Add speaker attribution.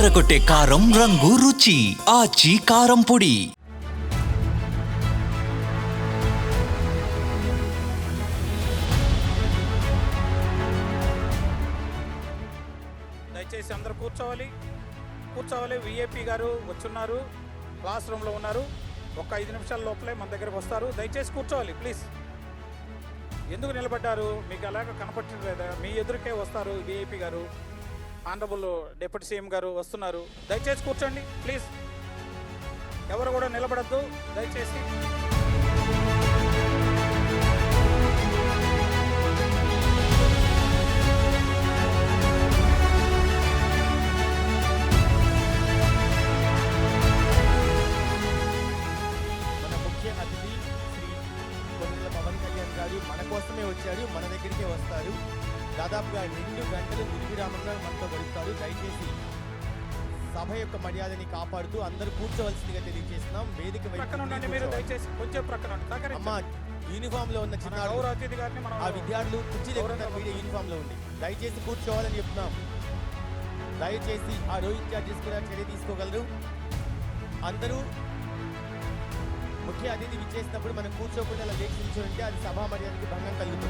Speaker 1: అదరగొట్టే కారం రంగు రుచి. ఆచి కారం పొడి.
Speaker 2: దయచేసి అందరూ కూర్చోవాలి. కూర్చోవాలి. విఏపీ గారు వచ్చున్నారు. క్లాస్ రూమ్లో ఉన్నారు. ఒక ఐదు నిమిషాల లోపలే మన దగ్గరకు వస్తారు. దయచేసి కూర్చోవాలి ప్లీజ్. ఎందుకు నిలబడ్డారు? మీకు అలాగ కనపట్టలేదా మీ ఎదురుకే వస్తారు విఐపి గారు. ఆనరబుల్ డిప్యూటీ సీఎం గారు వస్తున్నారు. దయచేసి కూర్చోండి ప్లీజ్. ఎవరు కూడా నిలబడద్దు దయచేసి.
Speaker 3: మన పవన్ కళ్యాణ్ గారు మన కోసమే వచ్చారు మన దగ్గరికే వస్తారు. దాదాపుగా రెండు గంటలు నిర్విరామంగా మనతో గడుపుతారు. దయచేసి సభ యొక్క మర్యాదని కాపాడుతూ అందరూ కూర్చోవలసిందిగా తెలియజేస్తున్నాం. వేదిక. అమ్మ. యూనిఫామ్లో ఉన్న
Speaker 2: మనం
Speaker 3: ఆ విద్యార్థులు కుర్చీ దగ్గర మీడియా యూనిఫామ్లో ఉంది దయచేసి కూర్చోవాలని చెప్తున్నాం. దయచేసి ఆ రోహిత్ చార్జెస్ కూడా చర్య తీసుకోగలరు. అందరూ ముఖ్య అతిథి విచ్చేసినప్పుడు మనం కూర్చోకుండా అలా లేచి నిల్చోంటే అది సభా మర్యాదకి భంగం కలుగుతుంది